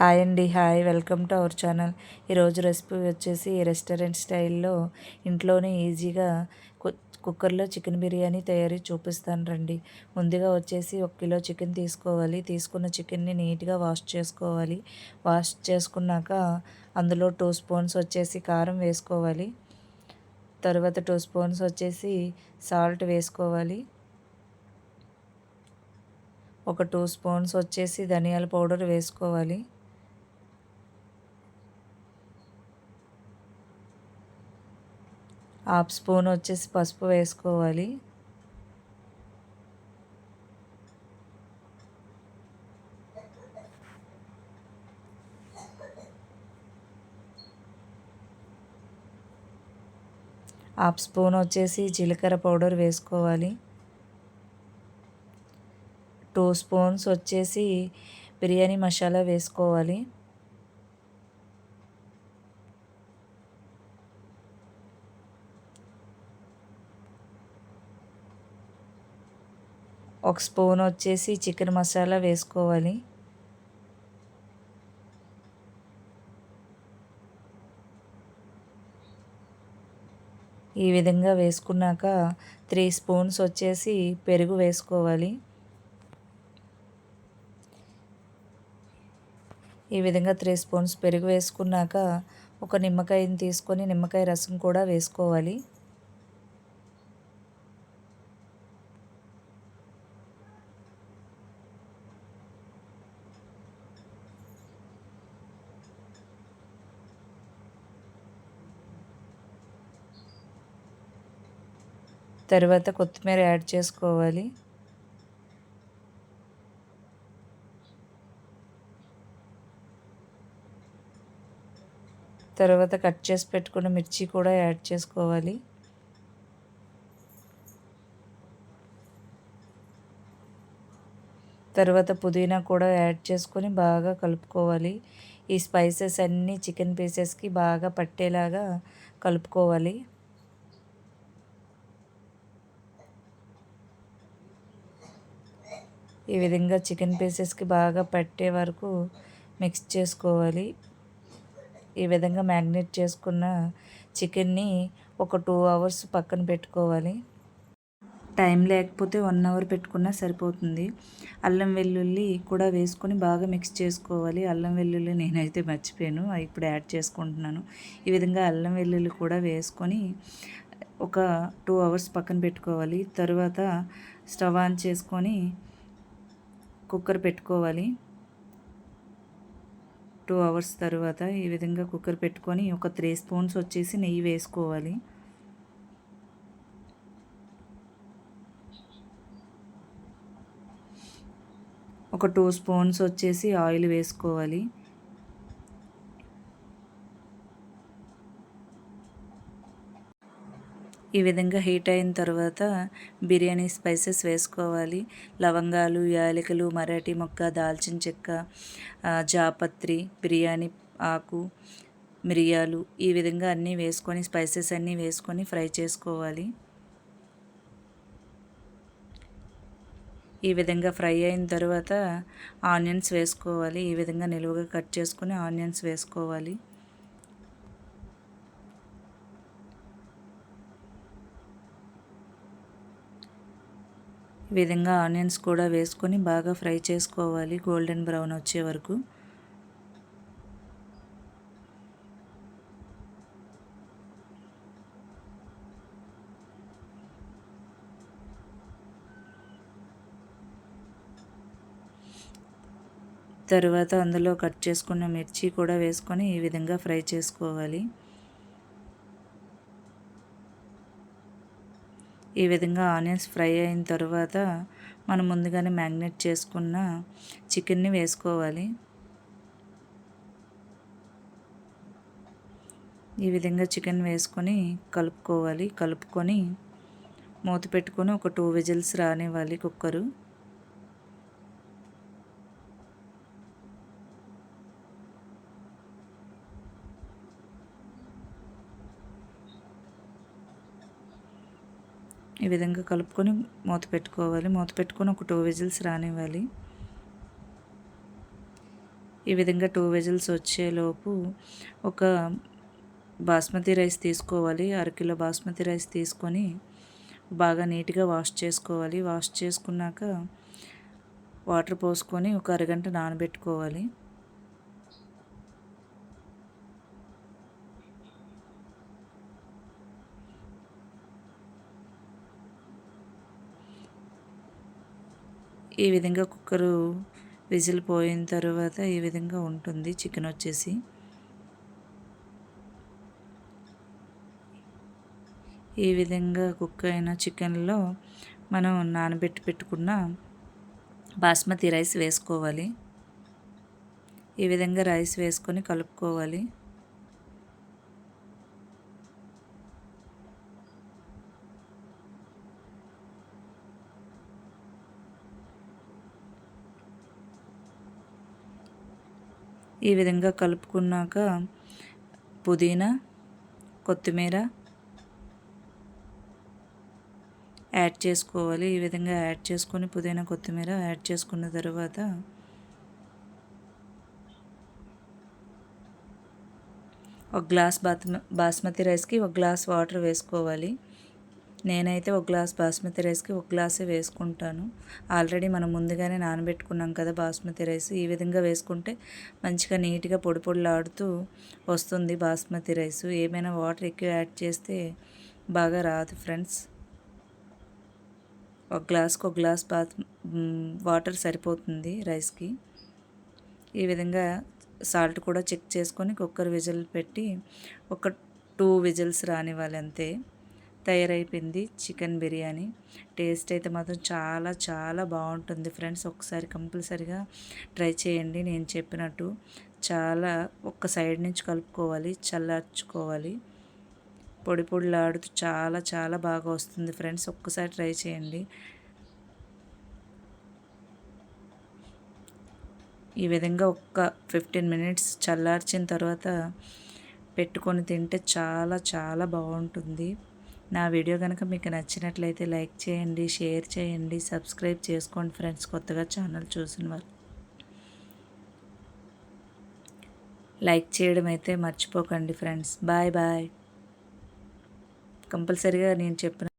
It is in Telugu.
హాయ్ అండి hi. Welcome to our channel. ఈరోజు రెసిపీ వచ్చేసి రెస్టారెంట్ స్టైల్లో ఇంట్లోనే ఈజీగా కుక్కర్లో చికెన్ బిర్యానీ తయారీ చూపిస్తాను రండి. ముందుగా వచ్చేసి ఒక కిలో చికెన్ తీసుకోవాలి. తీసుకున్న చికెన్ని నీట్గా వాష్ చేసుకోవాలి. వాష్ చేసుకున్నాక అందులో టూ స్పూన్స్ వచ్చేసి కారం వేసుకోవాలి. తర్వాత టూ స్పూన్స్ వచ్చేసి సాల్ట్ వేసుకోవాలి. ఒక టూ స్పూన్స్ వచ్చేసి ధనియాల పౌడర్ వేసుకోవాలి. హాఫ్ స్పూన్ వచ్చేసి పసుపు వేసుకోవాలి. హాఫ్ స్పూన్ వచ్చేసి జీలకర్ర పౌడర్ వేసుకోవాలి. టూ స్పూన్స్ వచ్చేసి బిర్యానీ మసాలా వేసుకోవాలి. ఒక స్పూన్ వచ్చేసి చికెన్ మసాలా వేసుకోవాలి. ఈ విధంగా వేసుకున్నాక త్రీ స్పూన్స్ వచ్చేసి పెరుగు వేసుకోవాలి. ఈ విధంగా త్రీ స్పూన్స్ పెరుగు వేసుకున్నాక ఒక నిమ్మకాయని తీసుకొని నిమ్మకాయ రసం కూడా వేసుకోవాలి. తర్వాత కొత్తిమీర యాడ్ చేసుకోవాలి. తర్వాత కట్ చేసి పెట్టుకున్న మిర్చి కూడా యాడ్ చేసుకోవాలి. తర్వాత పుదీనా కూడా యాడ్ చేసుకొని బాగా కలుపుకోవాలి. ఈ స్పైసెస్ అన్నీ చికెన్ పీసెస్కి బాగా పట్టేలాగా కలుపుకోవాలి. ఈ విధంగా చికెన్ పీసెస్కి బాగా పట్టే వరకు మిక్స్ చేసుకోవాలి. ఈ విధంగా మ్యాగ్నేట్ చేసుకున్న చికెన్ని ఒక టూ అవర్స్ పక్కన పెట్టుకోవాలి. టైం లేకపోతే వన్ అవర్ పెట్టుకున్నా సరిపోతుంది. అల్లం వెల్లుల్లి కూడా వేసుకొని బాగా మిక్స్ చేసుకోవాలి. అల్లం వెల్లుల్లి నేనైతే మర్చిపోయాను. ఇప్పుడు యాడ్ చేసుకుంటున్నాను. ఈ విధంగా అల్లం వెల్లుల్లి కూడా వేసుకొని ఒక టూ అవర్స్ పక్కన పెట్టుకోవాలి. తర్వాత స్టవ్ ఆన్ చేసుకొని కుక్కర్ పెట్టుకోవాలి. టూ అవర్స్ తర్వాత ఈ విధంగా కుక్కర్ పెట్టుకొని ఒక త్రీ స్పూన్స్ వచ్చేసి నెయ్యి వేసుకోవాలి. ఒక టూ స్పూన్స్ వచ్చేసి ఆయిల్ వేసుకోవాలి. ఈ విధంగా హీట్ అయిన తర్వాత బిర్యానీ స్పైసెస్ వేసుకోవాలి. లవంగాలు యాలకులు మరాఠీ మొక్క దాల్చిన చెక్క జాపత్రి బిర్యానీ ఆకు మిరియాలు ఈ విధంగా అన్నీ వేసుకొని స్పైసెస్ అన్నీ వేసుకొని ఫ్రై చేసుకోవాలి. ఈ విధంగా ఫ్రై అయిన తర్వాత ఆనియన్స్ వేసుకోవాలి. ఈ విధంగా నిలువుగా కట్ చేసుకొని ఆనియన్స్ వేసుకోవాలి. ఈ విధంగా ఆనియన్స్ కూడా వేసుకొని బాగా ఫ్రై చేసుకోవాలి. గోల్డెన్ బ్రౌన్ వచ్చే వరకు. తర్వాత అందులో కట్ చేసుకున్న మిర్చి కూడా వేసుకొని ఈ విధంగా ఫ్రై చేసుకోవాలి. ఈ విధంగా ఆనియన్స్ ఫ్రై అయిన తర్వాత మనం ముందుగానే మ్యాగ్నేట్ చేసుకున్న చికెన్ని వేసుకోవాలి. ఈ విధంగా చికెన్ వేసుకొని కలుపుకోవాలి. కలుపుకొని మూత పెట్టుకొని ఒక టూ విజిల్స్ రానివ్వాలి కుక్కరు. ఈ విధంగా కలుపుకొని మూత పెట్టుకోవాలి. మూత పెట్టుకొని ఒక టూ విజిల్స్ రానివ్వాలి. ఈ విధంగా టూ విజిల్స్ వచ్చేలోపు ఒక బాస్మతి రైస్ తీసుకోవాలి. అరకిలో బాస్మతి రైస్ తీసుకొని బాగా నీట్గా వాష్ చేసుకోవాలి. వాష్ చేసుకున్నాక వాటర్ పోసుకొని ఒక అరగంట నానబెట్టుకోవాలి. ఈ విధంగా కుక్కరు విజిల్ పోయిన తర్వాత ఈ విధంగా ఉంటుంది చికెన్ వచ్చేసి. ఈ విధంగా కుక్ అయిన చికెన్లో మనం నానబెట్టి పెట్టుకున్న బాస్మతి రైస్ వేసుకోవాలి. ఈ విధంగా రైస్ వేసుకొని కలుపుకోవాలి. ఈ విధంగా కలుపుకున్నాక పుదీనా కొత్తిమీర యాడ్ చేసుకోవాలి. ఈ విధంగా యాడ్ చేసుకొని పుదీనా కొత్తిమీర యాడ్ చేసుకున్న తర్వాత ఒక గ్లాస్ బాత్ బాస్మతి రైస్కి ఒక గ్లాస్ వాటర్ వేసుకోవాలి. నేనైతే ఒక గ్లాస్ బాస్మతి రైస్కి ఒక గ్లాసే వేసుకుంటాను. ఆల్రెడీ మనం ముందుగానే నానబెట్టుకున్నాం కదా బాస్మతి రైస్. ఈ విధంగా వేసుకుంటే మంచిగా నీట్గా పొడి పొడిలాడుతూ వస్తుంది బాస్మతి రైస్. ఏమైనా వాటర్ ఎక్కువ యాడ్ చేస్తే బాగా రాదు ఫ్రెండ్స్. ఒక గ్లాస్కి ఒక గ్లాస్ బాత్ వాటర్ సరిపోతుంది రైస్కి. ఈ విధంగా సాల్ట్ కూడా చెక్ చేసుకొని కుక్కర్ విజిల్ పెట్టి ఒక టూ విజిల్స్ రానివ్వాలి అంతే. తయారైపోయింది చికెన్ బిర్యానీ. టేస్ట్ అయితే మాత్రం చాలా చాలా బాగుంటుంది ఫ్రెండ్స్. ఒకసారి కంపల్సరిగా ట్రై చేయండి నేను చెప్పినట్టు. చాలా ఒక్క సైడ్ నుంచి కలుపుకోవాలి చల్లార్చుకోవాలి. పొడి పొడిలాడుతూ చాలా చాలా బాగా వస్తుంది ఫ్రెండ్స్. ఒక్కసారి ట్రై చేయండి. ఈ విధంగా ఒక్క ఫిఫ్టీన్ మినిట్స్ చల్లార్చిన తర్వాత పెట్టుకొని తింటే చాలా చాలా బాగుంటుంది. నా వీడియో కనుక మీకు నచ్చినట్లయితే లైక్ చేయండి షేర్ చేయండి సబ్స్క్రైబ్ చేసుకోండి ఫ్రెండ్స్. కొత్తగా ఛానల్ చూసిన వాళ్ళు లైక్ చేయడం అయితే మర్చిపోకండి ఫ్రెండ్స్. Bye bye. కంపల్సరిగా నేను చెప్పిన